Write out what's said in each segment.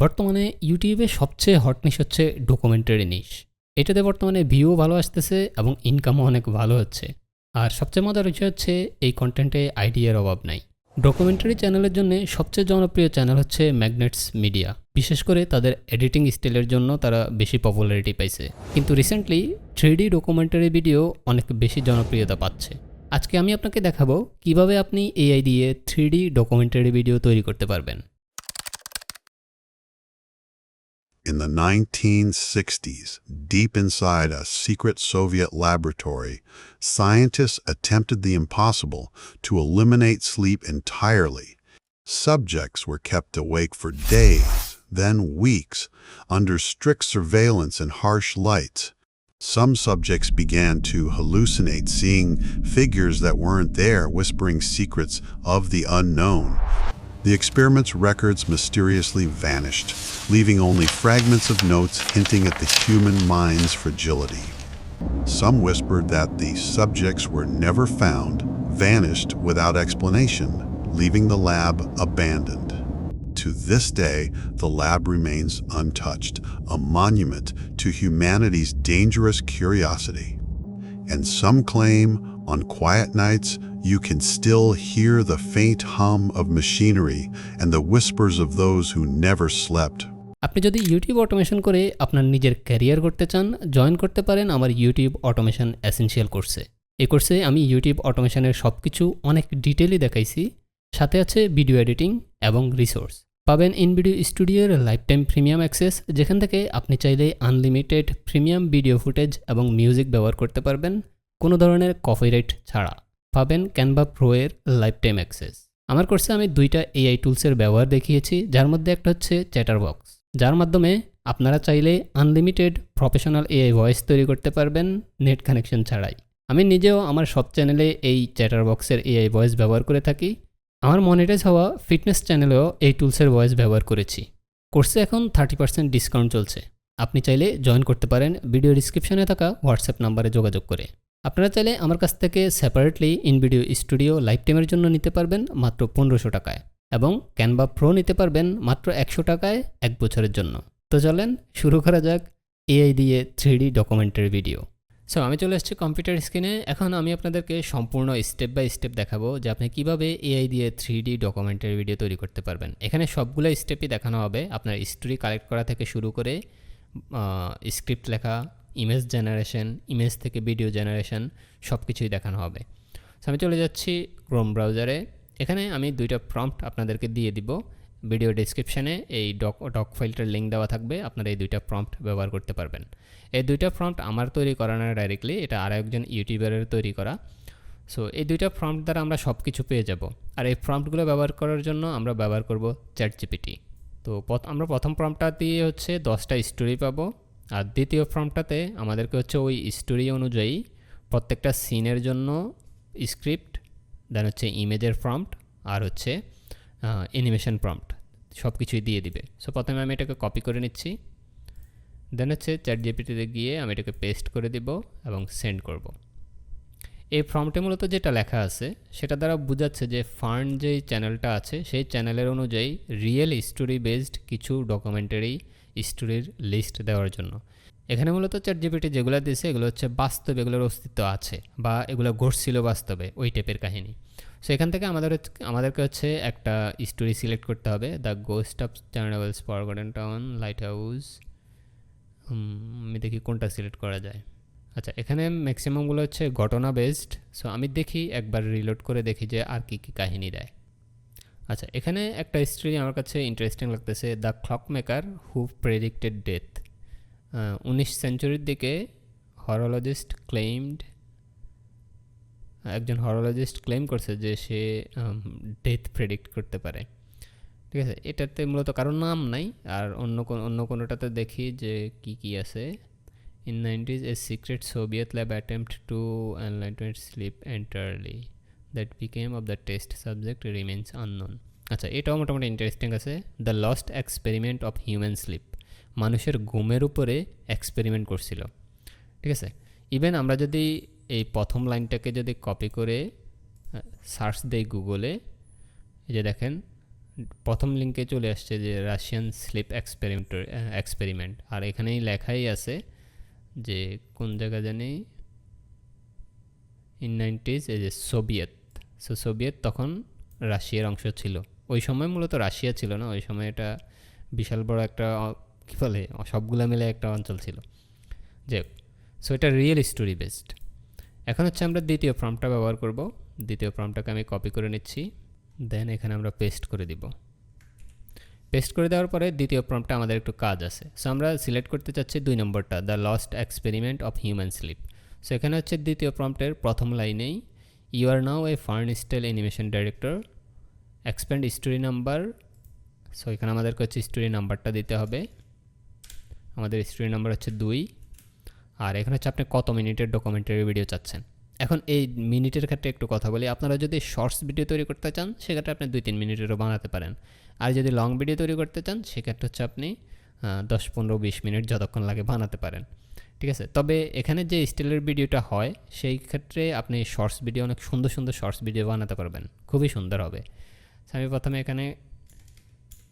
বর্তমানে ইউটিউবে সবচেয়ে হট নিশ হচ্ছে ডকুমেন্টারি নিশ এটাতে বর্তমানে ভিউ ভালো আসতেছে এবং ইনকামও অনেক ভালো হচ্ছে। আর সবচেয়ে মজার বিষয় হচ্ছে এই কন্টেন্টে আইডিয়ার অভাব নাই। ডকুমেন্টারি চ্যানেলের জন্য সবচেয়ে জনপ্রিয় চ্যানেল হচ্ছে ম্যাগনেটস মিডিয়া বিশেষ করে তাদের এডিটিং স্টাইলের জন্য তারা বেশি পপুলারিটি পাইছে। কিন্তু রিসেন্টলি থ্রি ডকুমেন্টারি ভিডিও অনেক বেশি জনপ্রিয়তা পাচ্ছে। আজকে আমি আপনাকে দেখাবো কীভাবে আপনি এআই দিয়ে থ্রি ডকুমেন্টারি ভিডিও তৈরি করতে পারবেন। In the 1960s, deep inside a secret Soviet laboratory, scientists attempted the impossible to eliminate sleep entirely. Subjects were kept awake for days, then weeks, under strict surveillance and harsh lights. Some subjects began to hallucinate, seeing figures that weren't there, whispering secrets of the unknown. The experiment's records mysteriously vanished, leaving only fragments of notes hinting at the human mind's fragility. Some whispered that the subjects were never found, vanished without explanation, leaving the lab abandoned. To this day, the lab remains untouched, a monument to humanity's dangerous curiosity. And some claim, on quiet nights, you can still hear the faint hum of machinery and the whispers of those who never slept. আপনি যদি YouTube automation করে আপনার নিজের career করতে চান join করতে পারেন আমার ইউটিউব অটোমেশন এসেনশিয়াল কোর্সে এই কোর্সে আমি ইউটিউব অটোমেশনের সব কিছু অনেক ডিটেলই দেখাইছি। সাথে আছে ভিডিও এডিটিং এবং রিসোর্স পাবেন ইন ভিডিও স্টুডিওর লাইফ টাইম প্রিমিয়াম অ্যাক্সেস যেখান থেকে আপনি চাইলে আনলিমিটেড প্রিমিয়াম ভিডিও ফুটেজ এবং মিউজিক ব্যবহার করতে পারবেন। কোনো ধরনের কপিরাইট ছাড়া। পাবেন ক্যানভা প্রো এর লাইফ টাইম অ্যাক্সেস আমার কোর্সে আমি দুইটা এআই টুলসের ব্যবহার দেখিয়েছি, যার মধ্যে একটা হচ্ছে চ্যাটার বক্স যার মাধ্যমে আপনারা চাইলে আনলিমিটেড প্রফেশনাল এআই ভয়েস তৈরি করতে পারবেন নেট কানেকশন ছাড়াই। আমি নিজেও আমার সব চ্যানেলে এই চ্যাটার বক্সের এআই ভয়েস ব্যবহার করে থাকি। আমার মনিটাইজ হওয়া ফিটনেস চ্যানেলেও এই টুলসের ভয়েস ব্যবহার করেছি। কোর্সে এখন থার্টি পার্সেন্ট ডিসকাউন্ট চলছে। আপনি চাইলে জয়েন করতে পারেন। ভিডিও ডিসক্রিপশনে থাকা হোয়াটসঅ্যাপ নাম্বারে যোগাযোগ করে। আপনারা চাইলে আমার কাছ থেকে separately in video studio life টাইমের জন্য নিতে পারবেন মাত্র পনেরোশো টাকায় এবং ক্যানভা প্রো নিতে পারবেন মাত্র একশো টাকায় এক বছরের জন্য। তো চলেন শুরু করা যাক এআই দিয়ে থ্রি ডকুমেন্টারি ভিডিও সো আমি চলে এসেছি কম্পিউটার স্ক্রিনে এখন আমি আপনাদেরকে সম্পূর্ণ স্টেপ বাই স্টেপ দেখাবো যে আপনি কীভাবে এআই দিয়ে থ্রি ডি ডকুমেন্টারি ভিডিও তৈরি করতে পারবেন। এখানে সবগুলো স্টেপই দেখানো হবে। আপনার স্টোরি কালেক্ট করা থেকে শুরু করে স্ক্রিপ্ট লেখা ইমেজ জেনারেশন ইমেজ থেকে ভিডিও জেনারেশন সব কিছুই দেখানো হবে। সো আমি চলে যাচ্ছি ক্রোম ব্রাউজারে এখানে আমি দুইটা প্রম্পট আপনাদেরকে দিয়ে দিব। ভিডিও ডিসক্রিপশানে এই ডক ডক ফাইলটার লিঙ্ক দেওয়া থাকবে। আপনারা এই দুইটা প্রম্পট ব্যবহার করতে পারবেন। এই দুইটা প্রম্পট আমার তৈরি করা না ডাইরেক্টলি এটা আর একজন ইউটিউবারের তৈরি করা। সো এই দুইটা প্রম্পট দ্বারা আমরা সব কিছু পেয়ে যাব। আর এই প্রম্পটগুলো ব্যবহার করার জন্য আমরা ব্যবহার করব চ্যাট জিপিটি তো আমরা প্রথম প্রম্পটটা দিয়ে হচ্ছে দশটা স্টোরি পাবো। আর দ্বিতীয় ফর্মটাতে আমাদেরকে হচ্ছে ওই স্টোরি অনুযায়ী প্রত্যেকটা সিনের জন্য স্ক্রিপ্ট দেন হচ্ছে ইমেজের প্রম্পট আর হচ্ছে অ্যানিমেশন প্রম্পট সব কিছুই দিয়ে দিবে। সো প্রথমে আমি এটাকে কপি করে নিচ্ছি। দেন হচ্ছে চ্যাট জিপিটিতে গিয়ে আমি এটাকে পেস্ট করে দিব এবং সেন্ড করব। এই ফর্মটে মূলত যেটা লেখা আছে, সেটা দ্বারা বোঝাচ্ছে যে ফান্ড যেই চ্যানেলটা আছে, সেই চ্যানেলের অনুযায়ী রিয়েল স্টোরি বেসড কিছু ডকুমেন্টারি স্টোরির লিস্ট দেওয়ার জন্য। এখানে মূলত চ্যাট জিপিটি যেগুলো দিয়েছে, এগুলো হচ্ছে বাস্তব, এগুলোর অস্তিত্ব আছে বা এগুলো ঘটছিল বাস্তবে ওই টাইপের কাহিনী। সো এখান থেকে আমাদের আমাদেরকে হচ্ছে একটা স্টোরি সিলেক্ট করতে হবে। The ghost of channels forgotten town lighthouse আমি দেখি কোনটা সিলেক্ট করা যায়। আচ্ছা এখানে ম্যাক্সিমামগুলো হচ্ছে ঘটনা বেসড সো আমি দেখি, একবার রিলোড করে দেখি যে আর কী কী কাহিনী দেয়। আচ্ছা এখানে একটা স্টোরি আমার কাছে ইন্টারেস্টিং লাগতেছে the clock maker who predicted death উনিশ সেঞ্চুরির দিকে হরোলজিস্ট ক্লেইমড একজন হরোলজিস্ট ক্লেম করছে যে সে ডেথ প্রেডিক্ট করতে পারে। ঠিক আছে, এটাতে মূলত কারোর নাম নাই, আর অন্য কোন অন্য কোনোটাতে দেখি যে কি কি আছে। In nineties a secret Soviet lab attempt to enlightenment sleep entirely that became of the test subject remains unknown আচ্ছা এটাও মোটামুটি ইন্টারেস্টিং আছে। The lost experiment of human sleep মানুষের ঘুমের উপরে এক্সপেরিমেন্ট করছিল। ঠিক আছে? ইভেন আমরা যদি এই প্রথম লাইনটাকে যদি কপি করে সার্চ দেই গুগলে এই যে দেখেন, প্রথম লিঙ্কে চলে আসছে যে রাশিয়ান স্লিপ এক্সপেরিমেন্ট এক্সপেরিমেন্ট আর এখানেই লেখাই আছে যে কোন জায়গা জানি? ইন নাইনটিজ এই যে সোভিয়েত সো সোভিয়েত তখন রাশিয়ার অংশ ছিল। ওই সময় মূলত রাশিয়া ছিল না, ওই সময় এটা বিশাল বড় একটা কী বলে, সবগুলা মিলে একটা অঞ্চল ছিল। যে সো এটা রিয়েল স্টোরি বেসড এখন হচ্ছে আমরা দ্বিতীয় ফর্মটা ব্যবহার করব। দ্বিতীয় ফর্মটাকে আমি কপি করে নিচ্ছি দেন এখানে আমরা পেস্ট করে দিব। পেস্ট করে দেওয়ার পরে দ্বিতীয় প্রম্পটে আমাদের একটু কাজ আছে। সো আমরা সিলেক্ট করতে চাচ্ছি দুই নম্বরটা the lost experiment of human sleep so এখানে হচ্ছে দ্বিতীয় প্রম্পটের প্রথম লাইনেই আর now a fern style animation director expand story number so এখানে আমাদেরকে হচ্ছে স্টোরি নাম্বারটা দিতে হবে। আমাদের স্টোরি নাম্বার হচ্ছে দুই। আর এখানে হচ্ছে আপনি কত মিনিটের ডকুমেন্টারি ভিডিও চাচ্ছেন। এখন এই মিনিটের ক্ষেত্রে একটু কথা বলি। আপনারা যদি শর্টস ভিডিও তৈরি করতে চান, সেক্ষেত্রে আপনি দুই তিন মিনিটেরও বানাতে পারেন। আর যদি লং ভিডিও তৈরি করতে চান, সেক্ষেত্রে হচ্ছে আপনি দশ, পনেরো, বিশ মিনিট যতক্ষণ লাগে বানাতে পারেন। ঠিক আছে? তবে এখানে যে স্টিলের ভিডিওটা হয়, সেই ক্ষেত্রে আপনি শর্টস ভিডিও অনেক সুন্দর সুন্দর শর্টস ভিডিও বানাতে পারবেন। খুবই সুন্দর হবে। আমি প্রথমে এখানে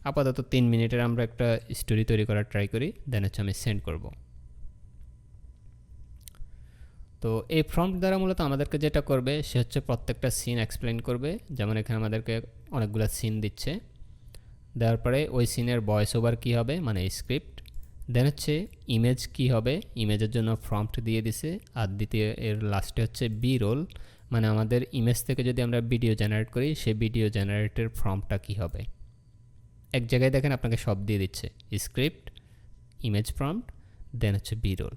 আপাতত তিন মিনিটের আমরা একটা স্টোরি তৈরি করার ট্রাই করি দেন হচ্ছে আমি সেন্ড করব। তো এই ফ্রন্ট দ্বারা মূলত আমাদেরকে যেটা করবে, সে হচ্ছে প্রত্যেকটা সিন এক্সপ্লেন করবে। যেমন এখানে আমাদেরকে অনেকগুলো সিন দিচ্ছে। দেওয়ার পরে ওই সিনের ভয়েস ওভার কী হবে মানে স্ক্রিপ্ট দেন হচ্ছে ইমেজ কি হবে? ইমেজের জন্য ফ্রম্পট দিয়ে দিছে। আর দ্বিতীয় এর লাস্টে হচ্ছে বি রোল মানে আমাদের ইমেজ থেকে যদি আমরা ভিডিও জেনারেট করি সেই ভিডিও জেনারেটের ফর্মটা কী হবে? এক জায়গায় দেখেন আপনাকে সব দিয়ে দিচ্ছে। স্ক্রিপ্ট ইমেজ প্রম্পট দেন হচ্ছে বি রোল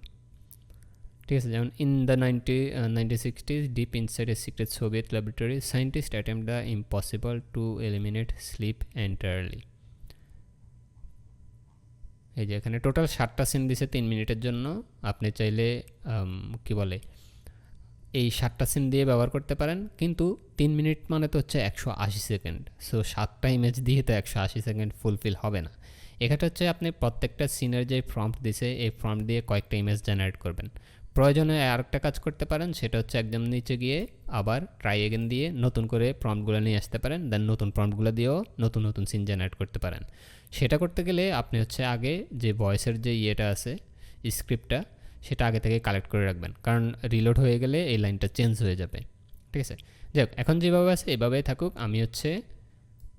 ঠিক আছে, যেমন in the ninety nineteen sixties deep inside a secret Soviet laboratory scientist attempt the impossible to eliminate sleep entirely এই যে এখানে টোটাল ষাটটা সিন দিছে তিন মিনিটের জন্য। আপনি চাইলে কি বলে, এই ষাটটা সিন দিয়ে ব্যবহার করতে পারেন। কিন্তু তিন মিনিট মানে তো হচ্ছে একশো আশি সেকেন্ড সো সাতটা ইমেজ দিয়ে তো একশো আশি সেকেন্ড ফুলফিল হবে না। এখানে হচ্ছে আপনি প্রত্যেকটা সিনের যে ফর্ম দিছে, এই ফর্ম দিয়ে কয়েকটা ইমেজ জেনারেট করবেন। প্রয়োজনে আরেকটা কাজ করতে পারেন, সেটা হচ্ছে একদম নিচে গিয়ে আবার ট্রাই এগেন দিয়ে নতুন করে প্রম্পটগুলো নিয়ে আসতে পারেন দেন নতুন প্রম্পটগুলো দিয়েও নতুন নতুন সিন জেনারেট করতে পারেন। সেটা করতে গেলে আপনি হচ্ছে আগে যে ভয়েসের যে ইয়েটা আছে স্ক্রিপ্টটা সেটা আগে থেকে কালেক্ট করে রাখবেন। কারণ রিলোড হয়ে গেলে এই লাইনটা চেঞ্জ হয়ে যাবে। ঠিক আছে? যাক এখন যেভাবে আছে এভাবেই থাকুক। আমি হচ্ছে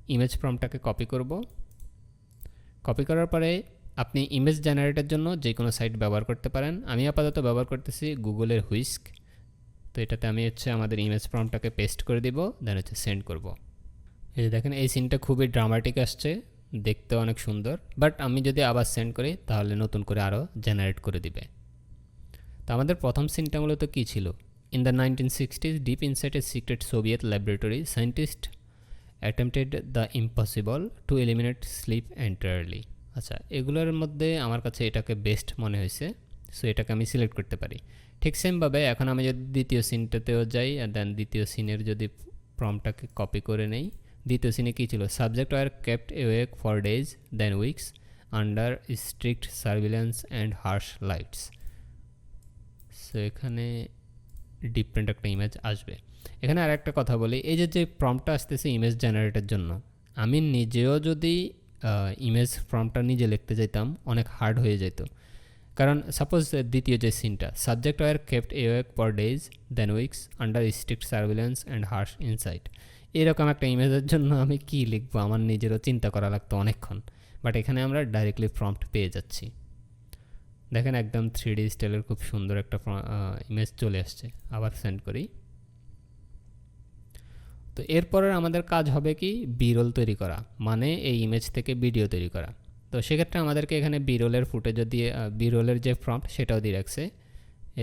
ইমেজ ফর্মটাকে কপি করব। কপি করার পরে আপনি ইমেজ জেনারেটের জন্য যে কোনো সাইট ব্যবহার করতে পারেন। আমি আপাতত ব্যবহার করতেছি গুগলের হুইস্ক তো এটাতে আমি হচ্ছে আমাদের ইমেজ ফর্মটাকে পেস্ট করে দিব দেন হচ্ছে সেন্ড করব। এই যে দেখেন, এই সিনটা খুবই ড্রামাটিক আসছে দেখতে অনেক সুন্দর। বাট আমি যদি আবার সেন্ড করি, তাহলে নতুন করে আরও জেনারেট করে দিবে। তো আমাদের প্রথম সিনটা মূলত কী ছিল? In the nineteen sixties deep inside a secret Soviet laboratory scientist attempted the impossible to eliminate sleep entirely আচ্ছা এগুলোর মধ্যে আমার কাছে এটাকে বেস্ট মনে হয়েছে সো এটাকে আমি সিলেক্ট করতে পারি। ঠিক সেমভাবে এখন আমি যদি দ্বিতীয় সিনটাতেও যাই দেন দ্বিতীয় সিনের যদি ফর্মটাকে কপি করে নেই, দ্বিতীয় সিনে কী ছিল? Subject were kept awake for days then weeks under strict surveillance and harsh lights so এখানে ডিফারেন্ট একটা ইমেজ আসবে। এখানে আর একটা কথা বলি, এই যে যে প্রম্পটটা আসতেছে ইমেজ জেনারেটের জন্য, আমি নিজেও যদি ইমেজ প্রম্পটটা নিজে লিখতে যেতাম অনেক হার্ড হয়ে যেত কারণ সাপোজ দ্বিতীয় যে সিনটা subject were kept awake for days then weeks under strict surveillance and harsh insight এরকম একটা ইমেজের জন্য আমি কি লিখব? আমার নিজেরও চিন্তা করা লাগতো অনেকক্ষণ। বাট এখানে আমরা ডাইরেক্টলি প্রম্পট পেয়ে যাচ্ছি। দেখেন একদম থ্রি ডি স্টাইলের খুব সুন্দর একটা ইমেজ চলে আসছে। আবার সেন্ড করি। তো এরপরে আমাদের কাজ হবে কি? বিরল তৈরি করা মানে এই ইমেজ থেকে ভিডিও তৈরি করা। তো সেক্ষেত্রে আমাদেরকে এখানে বিরলের ফুটেজও দিয়ে বিরলের যে প্রম্পট সেটাও দিয়ে রাখছে।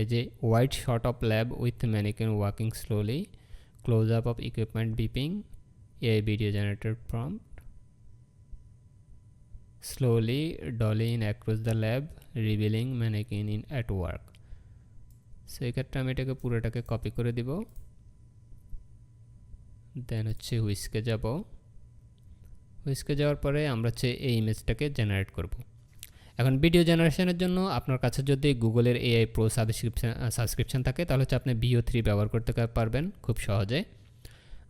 এই যে white shot of lab with mannequin walking slowly close up of equipment beeping a video generated prompt slowly dollying across the lab, revealing mannequin in at work so এক্ষেত্রে আমি এটাকে পুরোটাকে কপি করে দিব। দেন হচ্ছে হুইস্কে যাব। হুইস্কে যাওয়ার পরে আমরা হচ্ছে এই ইমেজটাকে জেনারেট করব। এখন ভিডিও জেনারেশনের জন্য আপনার কাছে যদি গুগলের এআই প্রো সাবস্ক্রিপশন সাবস্ক্রিপশন থাকে, তাহলে হচ্ছে আপনি বিও থ্রি ব্যবহার করতে পারবেন খুব সহজে।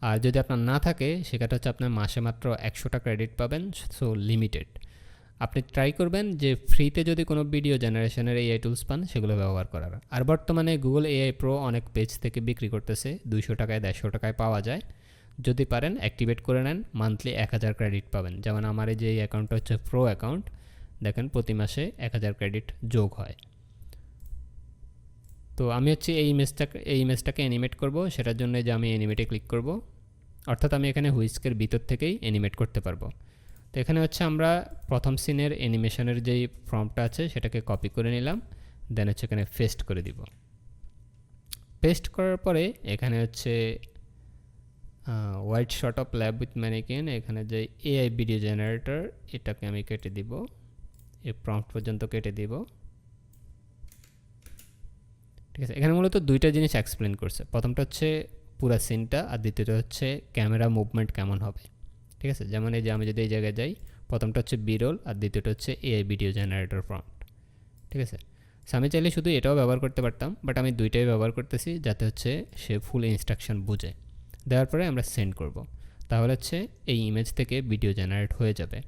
আর যদি আপনার না থাকে সেটা হচ্ছে আপনার মাসে মাত্র একশোটা ক্রেডিট পাবেন সো লিমিটেড আপনি ট্রাই করবেন যে ফ্রিতে যদি কোনো ভিডিও জেনারেশনের এআই টুলস পান, সেগুলো ব্যবহার করার। আর বর্তমানে গুগল এআই প্রো অনেক পেজ থেকে বিক্রি করতেছে, দুইশো টাকায় দেড়শো টাকায় পাওয়া যায়। যদি পারেন অ্যাক্টিভেট করে নেন মান্থলি এক হাজার ক্রেডিট পাবেন। যেমন আমার এই যে এই অ্যাকাউন্টটা হচ্ছে প্রো অ্যাকাউন্ট দেখেন প্রতি মাসে এক হাজার ক্রেডিট যোগ হয়। তো আমি হচ্ছে এই ইমেজটাকে এই ইমেজটাকে অ্যানিমেট করব, সেটার জন্য যে আমি অ্যানিমেটে ক্লিক করব। অর্থাৎ আমি এখানে হুইস্কের ভিতর থেকেই অ্যানিমেট করতে পারব। তো এখানে হচ্ছে আমরা প্রথম সিনের অ্যানিমেশনের যেই ফর্মটা আছে, সেটাকে কপি করে নিলাম দেন হচ্ছে এখানে পেস্ট করে দিব। পেস্ট করার পরে এখানে হচ্ছে white shot of lab with mannequin এখানে যে এআই ভিডিও জেনারেটর এটাকে আমি কেটে দিব। এই প্রম্পট পর্যন্ত কেটে দিব। ঠিক আছে, এখানে মূলত দুইটা জিনিস এক্সপ্লেন করছে। প্রথমটা হচ্ছে পুরা সিনটা আর দ্বিতীয়টা হচ্ছে ক্যামেরা মুভমেন্ট কেমন হবে। ঠিক আছে, যেমন এই যে আমি যদি এই জায়গায় যাই, প্রথমটা হচ্ছে বিরল আর দ্বিতীয়টা হচ্ছে এআই ভিডিও জেনারেটর প্রম্পট ঠিক আছে আমি চাইলে শুধু এটাও ব্যবহার করতে পারতাম বাট আমি দুইটাই ব্যবহার করতেছি যাতে হচ্ছে সে ফুল ইনস্ট্রাকশন বুঝে। দেওয়ার পরে আমরা সেন্ড করব। তাহলে হচ্ছে এই ইমেজ থেকে ভিডিও জেনারেট হয়ে যাবে।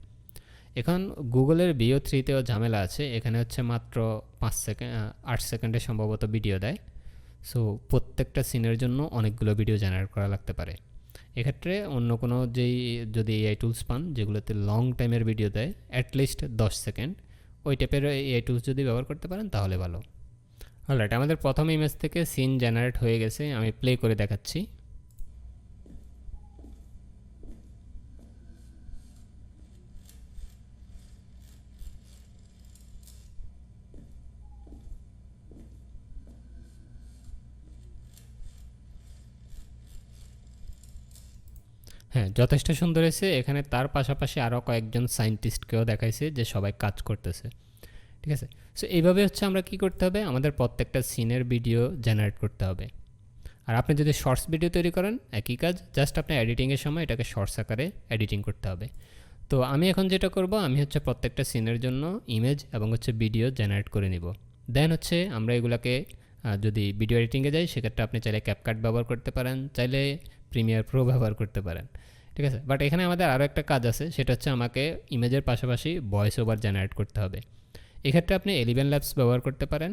এখন গুগলের বিও থ্রিতেও ঝামেলা আছে। এখানে হচ্ছে মাত্র পাঁচ সেকেন্ড আট সেকেন্ডে সম্ভবত ভিডিও দেয়। সো প্রত্যেকটা সিনের জন্য অনেকগুলো ভিডিও জেনারেট করা লাগতে পারে। এক্ষেত্রে অন্য কোনো যেই, যদি এআই টুলস পান, যেগুলোতে লং টাইমের ভিডিও দেয় অ্যাটলিস্ট দশ সেকেন্ড ওই টাইপের এআই টুলস যদি ব্যবহার করতে পারেন, তাহলে ভালো। অলরাইট আমাদের প্রথম ইমেজ থেকে সিন জেনারেট হয়ে গেছে। আমি প্লে করে দেখাচ্ছি। হ্যাঁ যথেষ্ট সুন্দর হয়েছে। এখানে তার পাশাপাশি আরও কয়েকজন সায়েন্টিস্টকেও দেখাইছে যে সবাই কাজ করতেছে। ঠিক আছে? সো এইভাবে হচ্ছে আমরা কি করতে হবে? আমাদের প্রত্যেকটা সিনের ভিডিও জেনারেট করতে হবে। আর আপনি যদি শর্টস ভিডিও তৈরি করেন, একই কাজ, জাস্ট আপনি এডিটিংয়ের সময় এটাকে শর্টস আকারে এডিটিং করতে হবে। তো আমি এখন যেটা করব, আমি হচ্ছে প্রত্যেকটা সিনের জন্য ইমেজ এবং হচ্ছে ভিডিও জেনারেট করে নিব। দেন হচ্ছে আমরা এগুলাকে যদি ভিডিও এডিটিংয়ে যাই, সেক্ষেত্রে আপনি চাইলে ক্যাপকাট ব্যবহার করতে পারেন। চাইলে প্রিমিয়ার প্রো ব্যবহার করতে পারেন। ঠিক আছে? বাট এখানে আমাদের আরও একটা কাজ আছে, সেটা হচ্ছে আমাকে ইমেজের পাশাপাশি ভয়েস ওভার জেনারেট করতে হবে। এক্ষেত্রে আপনি এলিভেন ল্যাবস ব্যবহার করতে পারেন।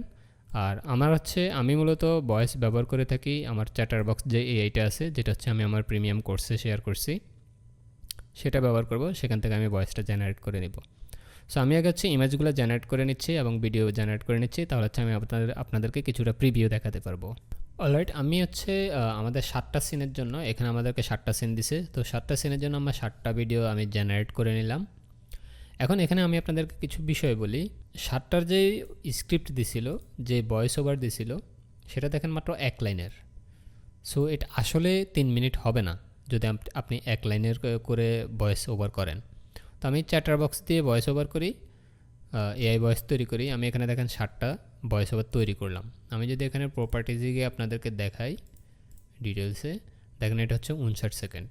আর আমার হচ্ছে, আমি মূলত ভয়েস ব্যবহার করে থাকি আমার চ্যাটার বক্স যে এইটা আছে, যেটা হচ্ছে আমি আমার প্রিমিয়াম কোর্সে শেয়ার করছি। সেটা ব্যবহার করব, সেখান থেকে আমি ভয়েসটা জেনারেট করে নিব। সো আমি আগে হচ্ছে ইমেজগুলো জেনারেট করে নিচ্ছি এবং ভিডিও জেনারেট করে নিচ্ছি, তাহলে হচ্ছে আমি আপনাদের, আপনাদেরকে কিছুটা প্রিভিউ দেখাতে পারব। অলরাইট আমি হচ্ছে আমাদের সাতটা সিনের জন্য, এখানে আমাদেরকে সাতটা সিন দিছে। তো সাতটা সিনের জন্য আমরা সাতটা ভিডিও আমি জেনারেট করে নিলাম। এখন এখানে আমি আপনাদেরকে কিছু বিষয় বলি। সাতটার যে স্ক্রিপ্ট দিছিল, যে ভয়েস ওভার দিছিল, সেটা দেখেন মাত্র এক লাইনের। সো এটা আসলে তিন মিনিট হবে না, যদি আপনি এক লাইনের করে ভয়েস ওভার করেন। তো আমি চ্যাটার বক্স দিয়ে ভয়েস ওভার করি। এআই ভয়েস তৈরি করি, আমি এখানে দেখেন ষাটটা ভয়েস ওভার তৈরি করলাম। আমি যদি এখানে প্রপার্টিজে গিয়ে আপনাদেরকে দেখাই ডিটেলসে দেখেন এটা হচ্ছে উনষাট সেকেন্ড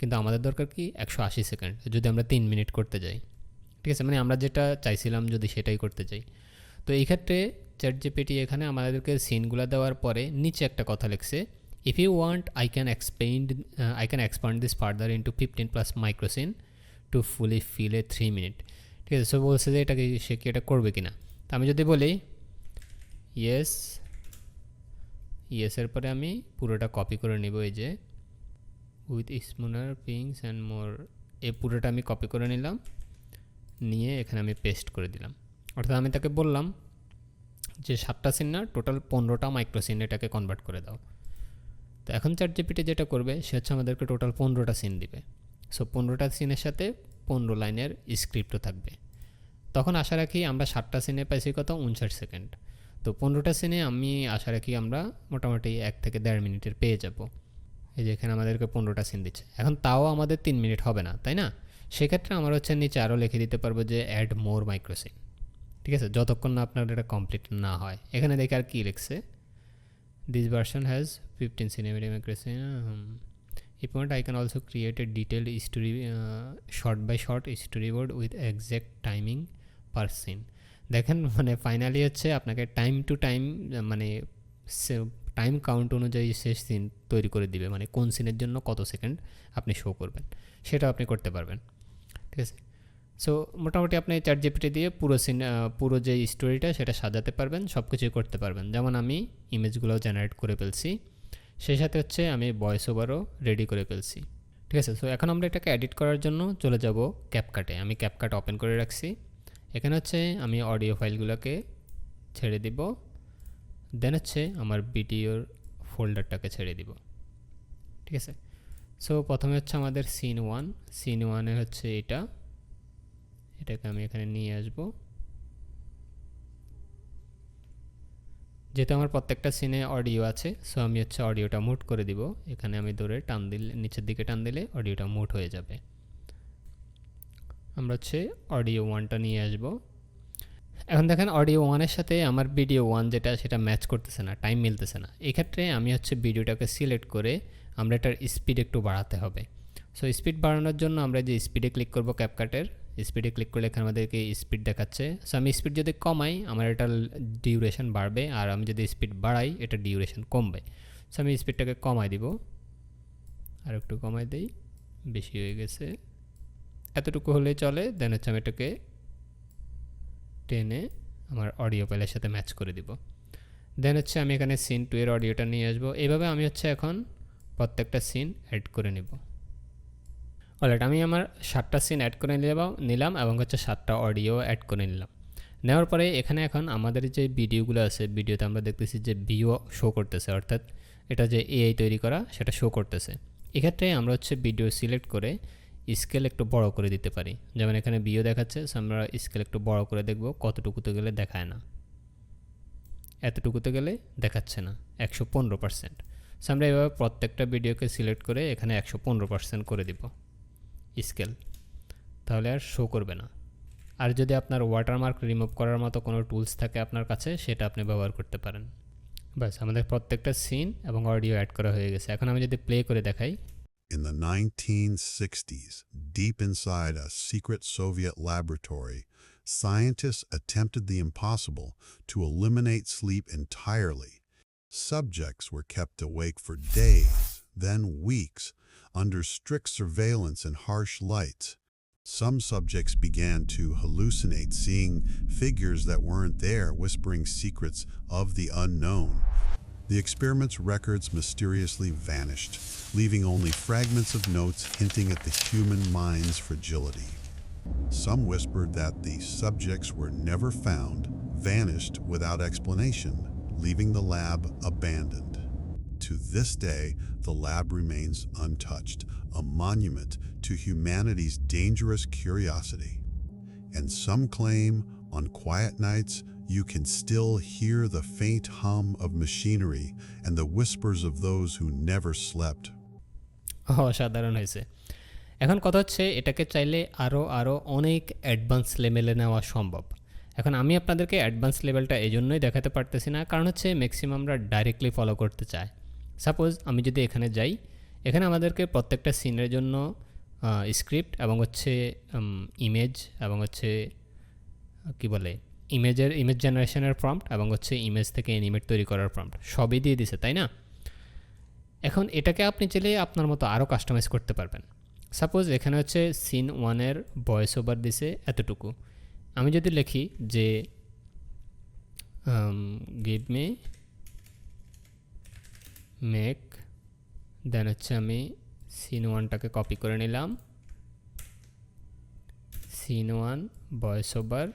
কিন্তু আমাদের দরকার কি? একশো আশি সেকেন্ড যদি আমরা তিন মিনিট করতে যাই। ঠিক আছে? মানে আমরা যেটা চাইছিলাম যদি সেটাই করতে চাই তো এই ক্ষেত্রে চ্যাট জিপিটি এখানে আমাদেরকে সিনগুলো দেওয়ার পরে নিচে একটা কথা লিখছে if you want I can expand I can expand this further into fifteen plus microscene to fully fill a three minute ঠিক আছে, সো বলছে যে এটাকে সে কি এটা করবে কি না তো আমি যদি বলি ইয়েস ইয়েসের পরে আমি পুরোটা কপি করে নিব এই যে উইথ স্মুনার পিংস অ্যান্ড মোর এই পুরোটা আমি কপি করে নিলাম, নিয়ে এখানে আমি পেস্ট করে দিলাম। অর্থাৎ আমি তাকে বললাম যে সাতটা সিন না টোটাল পনেরোটা মাইক্রো সিন এটাকে কনভার্ট করে দাও। তো এখন চ্যাট জিপিটি যেটা করবে, সে হচ্ছে আমাদেরকে টোটাল পনেরোটা সিন দিবে। সো পনেরোটা সিনের সাথে পনেরো লাইনের স্ক্রিপ্টও থাকবে। তখন আশা রাখি আমরা সাতটা সিনে পাইছি কত? উনষাট সেকেন্ড তো পনেরোটা সিনে আমি আশা রাখি আমরা মোটামুটি এক থেকে দেড় মিনিটের পেয়ে যাব। এই যে এখানে আমাদেরকে পনেরোটা সিন দিচ্ছে। এখন তাও আমাদের তিন মিনিট হবে না, তাই না? সেক্ষেত্রে আমরা হচ্ছে নিচে আরও লিখে দিতে পারব যে অ্যাড মোর মাইক্রোসিন ঠিক আছে? যতক্ষণ না আপনার এটা কমপ্লিট না হয়। এখানে দেখে আর কী লিখছে। This version has fifteen cinematic microscene Want, I can also create a detailed story, uh, short by short storyboard with exact timing per scene. দেখেন মানে ফাইনালি হচ্ছে আপনাকে টাইম টু টাইম মানে টাইম কাউন্ট অনুযায়ী সে সিন তৈরি করে দিবে। মানে কোন সিনের জন্য কত সেকেন্ড আপনি শো করবেন। সেটা আপনি করতে পারবেন। ঠিক আছে? সো মোটামুটি আপনি চ্যাট জিপিটি দিয়ে পুরো সিন পুরো যে স্টোরিটা সেটা সাজাতে পারবেন সব কিছুই করতে পারবেন। যেমন আমি ইমেজগুলো জেনারেট করে ফেলছি। সেই সাথে হচ্ছে আমি ভয়েস ওভারও রেডি করে ফেলছি। ঠিক আছে? সো এখন আমরা এটাকে এডিট করার জন্য চলে যাব ক্যাপকাটে আমি ক্যাপকাট ওপেন করে রাখছি। এখানে হচ্ছে আমি অডিও ফাইলগুলোকে ছেড়ে দিব। দেন হচ্ছে আমার ভিডিওর ফোল্ডারটাকে ছেড়ে দিব। ঠিক আছে? সো প্রথমে হচ্ছে আমাদের সিন ওয়ান সিন ওয়ানে হচ্ছে এটা। এটাকে আমি এখানে নিয়ে আসব। যেহেতু আমার প্রত্যেকটা সিনে অডিও আছে সো আমি হচ্ছে অডিওটা মুট করে দিব। এখানে আমি ধরে টান দিলে, নিচের দিকে টান দিলে অডিওটা মুট হয়ে যাবে। আমরা হচ্ছে অডিও ওয়ানটা নিয়ে আসব। এখন দেখেন অডিও ওয়ানের সাথে আমার ভিডিও ওয়ান যেটা, সেটা ম্যাচ করতেছে না টাইম মিলতেছে না। এক্ষেত্রে আমি হচ্ছে ভিডিওটাকে সিলেক্ট করে আমরা এটার স্পিড একটু বাড়াতে হবে। সো স্পিড বাড়ানোর জন্য আমরা যে স্পিডে ক্লিক করব ক্যাপকাটের স্পিডে ক্লিক করলে এখানে আমাদেরকে স্পিড দেখাচ্ছে। সো আমি স্পিড যদি কমাই, আমার এটার ডিউরেশন বাড়বে আর আমি যদি স্পিড বাড়াই এটা ডিউরেশন কমবে। সো আমি স্পিডটাকে কমাই দিব। আর একটু কমাই দিই, বেশি হয়ে গেছে। এতটুকু হলেই চলে দেন হচ্ছে আমি এটাকে টেনে আমার অডিও ফাইলের সাথে ম্যাচ করে দিব। দেন হচ্ছে আমি এখানে সিন টু এর অডিওটা নিয়ে আসব। এইভাবে আমি হচ্ছে এখন প্রত্যেকটা সিন অ্যাড করে নিব। অলরেড আমি আমার সাতটা সিন অ্যাড করে নিলাম নিলাম এবং হচ্ছে সাতটা অডিও অ্যাড করে নিলাম। নেওয়ার পরে এখানে এখন আমাদের যে ভিডিওগুলো আছে ভিডিওতে আমরা দেখতেছি যে ভিও শো করতেছে, অর্থাৎ এটা যে এআই তৈরি করা, সেটা শো করতেছে। এক্ষেত্রে আমরা হচ্ছে ভিডিও সিলেক্ট করে স্কেল একটু বড় করে দিতে পারি। যেমন এখানে বিও দেখাচ্ছে আমরা স্কেল একটু বড় করে দেখব, কতটুকুতে গেলে দেখায় না। এতটুকুতে গেলে দেখাচ্ছে না, একশো পনেরো পার্সেন্ট সো আমরা এভাবে প্রত্যেকটা ভিডিওকে সিলেক্ট করে এখানে একশো পনেরো পার্সেন্ট করে দিব। স্কেল তাহলে আর শো করবে না আর যদি আপনার ওয়াটারমার্ক রিমুভ করার মতো কোনো টুলস থাকে আপনার কাছে সেটা আপনি ব্যবহার করতে পারেন ব্যাস আমাদের প্রত্যেকটা সিন এবং অডিও অ্যাড করা হয়ে গেছে এখন আমি যদি প্লে করে দেখাই In the 1960s, deep inside a secret Soviet laboratory, scientists attempted the impossible to eliminate sleep entirely. Subjects were kept awake for days, then weeks, under strict surveillance and harsh lights. Some subjects began to hallucinate, seeing figures that weren't there, whispering secrets of the unknown. The experiment's records mysteriously vanished, leaving only fragments of notes hinting at the human mind's fragility. Some whispered that the subjects were never found, vanished without explanation, leaving the lab abandoned. To this day, the lab remains untouched, a monument to humanity's dangerous curiosity. And some claim, on quiet nights, you can still hear the faint hum of machinery and the whispers of those who never slept. অসাধারণ হয়েছে এখন কথা হচ্ছে এটাকে চাইলে আরও আরও অনেক অ্যাডভান্স লেভেলে নেওয়া সম্ভব এখন আমি আপনাদেরকে অ্যাডভান্স লেভেলটা এই জন্যই দেখাতে পারতেছি না কারণ হচ্ছে ম্যাক্সিমামরা ডাইরেক্টলি ফলো করতে চায় সাপোজ আমি যদি এখানে যাই, এখানে আমাদেরকে প্রত্যেকটা সিনের জন্য স্ক্রিপ্ট এবং হচ্ছে ইমেজ এবং হচ্ছে, কি বলে ইমেজের ইমেজ জেনারেশনের প্রম্পট এবং হচ্ছে ইমেজ থেকে অ্যানিমেট তৈরি করার প্রম্পট সবই দিয়ে দিছে, তাই না? এখন এটাকে আপনি চাইলে আপনার মতো আরও কাস্টমাইজ করতে পারবেন। সাপোজ এখানে হচ্ছে সিন ওয়ানের ভয়েস ওভার দিছে এতটুকু। আমি যদি লিখি যে গিভ মি মেক দেন হচ্ছে আমি সিন ওয়ানটাকে কপি করে নিলাম। Scene one voice over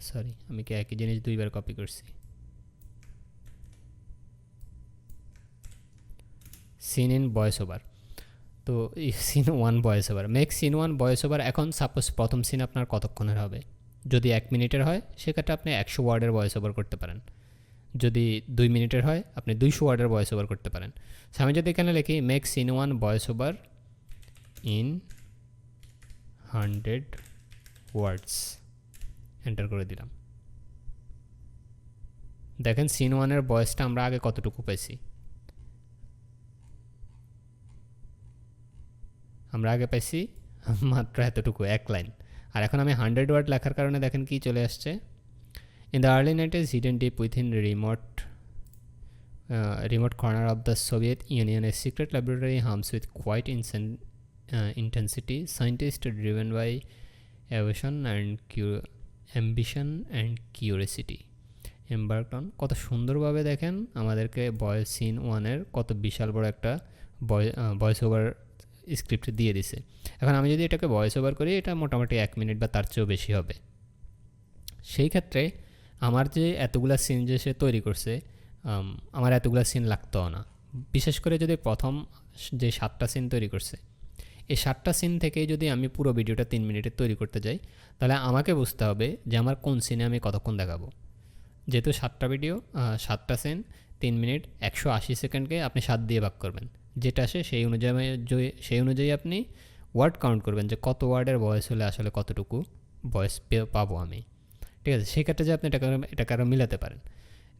sorry আমি কি একই জিনিস দুইবার কপি করছি? সিন ইন ভয়েস ওভার তো scene one voice over make scene one voice over এখন সাপোজ প্রথম সিন আপনার কতক্ষণের হবে? যদি এক মিনিটের হয়, সেক্ষেত্রে আপনি একশো ওয়ার্ডের ভয়েস ওভার করতে পারেন। যদি দুই মিনিটের হয় আপনি দুইশো ওয়ার্ডের ভয়েস ওভার করতে পারেন। So, আমি যদি এখানে লিখি make scene one voice over in hundred words enter করে দিলাম। দেখেন সিন ওয়ানের ভয়েসটা আমরা আগে কতটুকু পেয়েছি? আমরা আগে পাইছি মাত্র এতটুকু এক লাইন। আর এখন আমি হান্ড্রেড ওয়ার্ড লেখার কারণে দেখেন কি চলে আসছে? In the early 90s, hidden deep within remote uh, remote corner of the Soviet Union, a secret laboratory hums with quite insen- uh, intensity. Scientists driven by ambition and cu- ambition and curiosity embarked on কত সুন্দরভাবে দেখেন আমাদেরকে বয়েস scene ওয়ানের কত বিশাল বড় একটা voice over script দিয়ে দিছে এখন আমি যদি এটাকে ভয়েস ওভার করি এটা মোটামুটি এক মিনিট বা তার চেয়েও বেশি হবে সেই ক্ষেত্রে আমার যে এতগুলা সিন যে সে তৈরি করছে আমার এতগুলা সিন লাগতো না। বিশেষ করে যদি প্রথম যে সাতটা সিন তৈরি করছে, এই সাতটা সিন থেকেই যদি আমি পুরো ভিডিওটা তিন মিনিটে তৈরি করতে যাই, তাহলে আমাকে বুঝতে হবে যে আমার কোন সিনে আমি কতক্ষণ দেখাবো। যেহেতু সাতটা ভিডিও সাতটা সিন তিন মিনিট, একশো আশি সেকেন্ডকে আপনি সাত দিয়ে ভাগ করবেন। যেটা আসে সেই অনুযায়ী সেই অনুযায়ী আপনি ওয়ার্ড কাউন্ট করবেন যে কত ওয়ার্ডের বয়স হলে আসলে কতটুকু বয়স পাবো আমি। ঠিক আছে সেক্ষেত্রে যে আপনি এটাকে এটাকে আরও মিলাতে পারেন।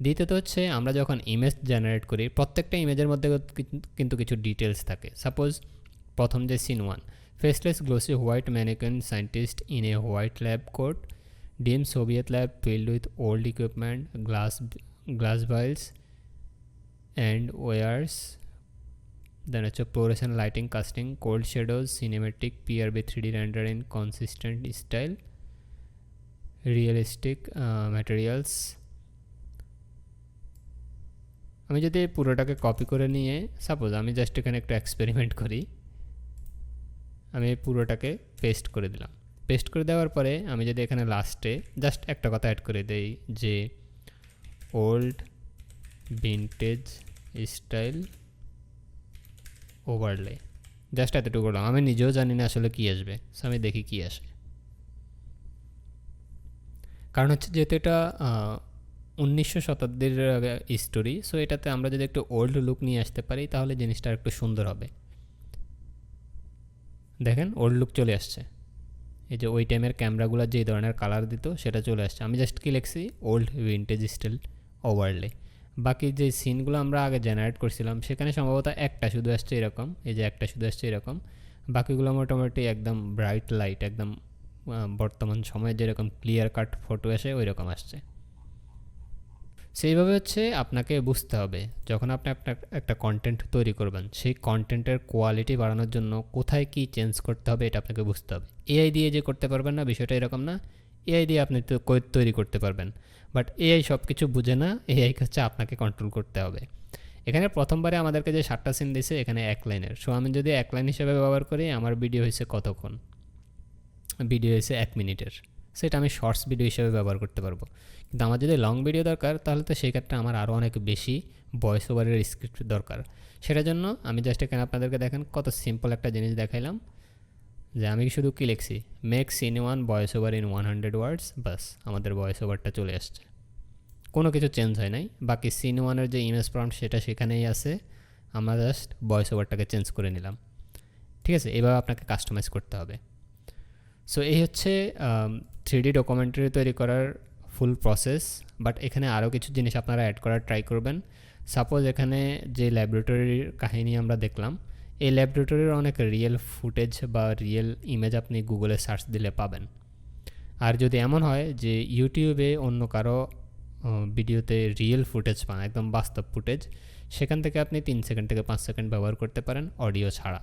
দ্বিতীয়ত হচ্ছে, আমরা যখন ইমেজ জেনারেট করি, প্রত্যেকটা ইমেজের মধ্যে কিন্তু কিছু ডিটেলস থাকে। সাপোজ প্রথম যে scene one faceless glossy white mannequin scientist in a white lab coat dim Soviet lab filled with old equipment glass glass vials and wires then হচ্ছে fluorescent lighting casting cold shadows cinematic PRB three D render in consistent style realistic materials আমি যদি পুরোটাকে copy করে নিয়ে suppose আমি just এখানে একটু experiment করি। আমি পুরোটাকে পেস্ট করে দিলাম। পেস্ট করে দেওয়ার পরে আমি যদি এখানে লাস্টে জাস্ট একটা কথা অ্যাড করে দেই যে old vintage style overlay just এতটুকু করলাম আমি নিজেও জানি না আসলে কী আসবে। সো আমি দেখি কী আসে। কারণ হচ্ছে যেহেতু এটা উনিশশো শতাব্দীর স্টোরি সো এটাতে আমরা যদি একটু ওল্ড লুক নিয়ে আসতে পারি, তাহলে জিনিসটা একটু সুন্দর হবে। দেখেন ওল্ড লুক চলে আসছে। এই যে ওই টাইমের ক্যামেরাগুলো যে ধরনের কালার দিত, সেটা চলে আসছে। আমি জাস্ট কি লিখছি? ওল্ড ভিন্টেজ স্টাইল ওভারলে বাকি যে সিনগুলো আমরা আগে জেনারেট করছিলাম, সেখানে সম্ভবত একটা শুধু আসছে এরকম, এই যে একটা শুধু আসছে এরকম। বাকিগুলো মোটামুটি একদম ব্রাইট লাইট একদম বর্তমান সময়ে যেরকম ক্লিয়ার কাট ফটো আসে ওই রকম আসছে। সেইভাবে হচ্ছে আপনাকে বুঝতে হবে, যখন আপনি আপনার একটা কন্টেন্ট তৈরি করবেন, সেই কন্টেন্টের কোয়ালিটি বাড়ানোর জন্য কোথায় কি চেঞ্জ করতে হবে এটা আপনাকে বুঝতে হবে। এআই দিয়ে যে করতে পারবেন না, বিষয়টা এরকম না। এআই দিয়ে আপনি তৈরি করতে পারবেন বাট এআই সব কিছু বুঝে না এআই হচ্ছে আপনাকে কন্ট্রোল করতে হবে। এখানে প্রথমবারে আমাদেরকে যে সাতটা সিন দিয়েছে এখানে এক লাইনের। সো আমি যদি এক লাইন হিসেবে ব্যবহার করি, আমার ভিডিও হয়েছে কতক্ষণ? ভিডিও হয়েছে এক মিনিটের। সেটা আমি শর্টস ভিডিও হিসেবে ব্যবহার করতে পারব। কিন্তু আমার যদি লং ভিডিও দরকার, তাহলে তো সেই ক্ষেত্রে আমার আরও অনেক বেশি ভয়েস ওভারের স্ক্রিপ্ট দরকার। সেটার জন্য আমি জাস্ট এখানে আপনাদেরকে দেখেন কত সিম্পল একটা জিনিস দেখাইলাম। যে আমি শুধু কি লিখছি? Make scene one voice over in one hundred words বাস আমাদের ভয়েস ওভারটা চলে আসছে। কোনো কিছু চেঞ্জ হয় নাই। বাকি সিন ওয়ানের যে ইমেজ প্রম্পট সেটা সেখানেই আছে। আমরা জাস্ট ভয়েস ওভারটাকে চেঞ্জ করে নিলাম। ঠিক আছে? এভাবে আপনাকে কাস্টমাইজ করতে হবে। সো এই হচ্ছে থ্রি ডি ডকুমেন্টারি তৈরি করার ফুল প্রসেস বাট এখানে আরও কিছু জিনিস আপনারা অ্যাড করার ট্রাই করবেন। সাপোজ এখানে যে ল্যাবরেটরির কাহিনী আমরা দেখলাম, এই ল্যাবরেটরির অনেক রিয়েল ফুটেজ বা রিয়েল ইমেজ আপনি গুগলে সার্চ দিলে পাবেন। আর যদি এমন হয় যে ইউটিউবে অন্য কারও ভিডিওতে রিয়েল ফুটেজ পান, একদম বাস্তব ফুটেজ সেখান থেকে আপনি তিন সেকেন্ড থেকে পাঁচ সেকেন্ড ব্যবহার করতে পারেন অডিও ছাড়া।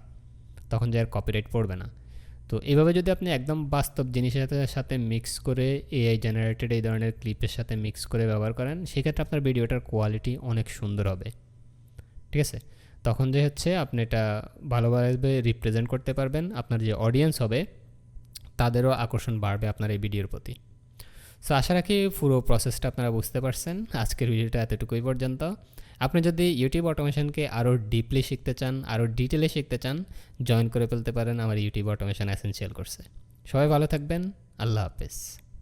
তখন যে আর কপিরাইট পড়বে না। তো এভাবে যদি আপনি একদম বাস্তব জিনিসের সাথে সাথে মিক্স করে এআই জেনারেটেড এই ধরনের ক্লিপের সাথে মিক্স করে ব্যবহার করেন, সেক্ষেত্রে আপনার ভিডিওটার কোয়ালিটি অনেক সুন্দর হবে। ঠিক আছে? তখন যে হচ্ছে আপনি এটা ভালোভাবে রিপ্রেজেন্ট করতে পারবেন, আপনার যে অডিয়েন্স হবে, তাদেরও আকর্ষণ বাড়বে আপনার এই ভিডিওর প্রতি। সো আশা রাখি পুরো প্রসেসটা আপনারা বুঝতে পারছেন। আজকের ভিডিওটা এতটুকুই পর্যন্ত। আপনি যদি ইউটিউব অটোমেশনকে আরও ডিপলি শিখতে চান আরও ডিটেলে শিখতে চান জয়েন করে ফেলতে পারেন আমার ইউটিউব অটোমেশন অ্যাসেন্সিয়াল কোর্সে সবাই ভালো থাকবেন, আল্লাহ হাফেজ।